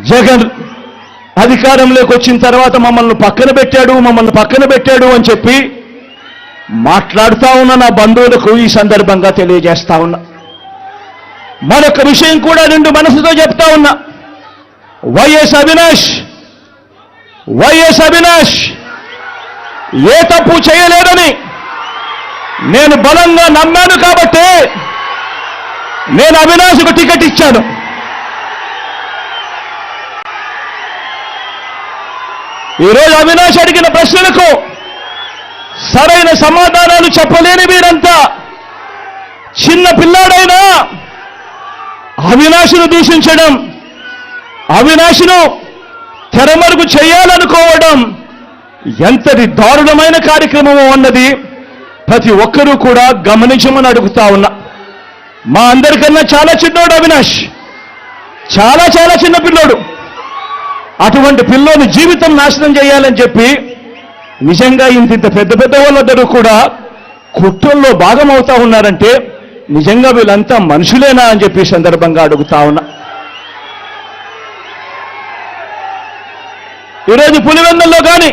జగన్ అధికారంలోకి వచ్చిన తర్వాత మమ్మల్ని పక్కన పెట్టాడు మమ్మల్ని పక్కన పెట్టాడు అని చెప్పి మాట్లాడుతా ఉన్న నా బంధువులకు ఈ సందర్భంగా తెలియజేస్తా ఉన్నా. మరొక విషయం కూడా రెండు మనసుతో చెప్తా ఉన్నా. వైఎస్ అవినాష్ వైఎస్ అవినాష్ ఏ తప్పు చేయలేదని నేను బలంగా నమ్మాను కాబట్టి నేను అవినాష్కు టికెట్ ఇచ్చాను. ఈరోజు అవినాష్ అడిగిన ప్రశ్నలకు సరైన సమాధానాలు చెప్పలేని వీరంతా చిన్న పిల్లాడైనా అవినాశును దూషించడం అవినాశును తెరమరుగు చేయాలనుకోవడం ఎంతటి దారుణమైన కార్యక్రమం అన్నది ప్రతి ఒక్కరూ కూడా గమనించమని అడుగుతా ఉన్నా. మా అందరికన్నా చాలా చిన్నోడు అవినాష్. చాలా చాలా చిన్న పిల్లోడు. అటువంటి పిల్లోని జీవితం నాశనం చేయాలని చెప్పి నిజంగా ఇంత ఇంత పెద్ద పెద్ద వాళ్ళందరూ కూడా కుట్రల్లో భాగమవుతా ఉన్నారంటే నిజంగా వీళ్ళంతా మనుషులేనా అని చెప్పి సందర్భంగా అడుగుతా ఉన్నా. ఈరోజు పులివెందుల్లో కానీ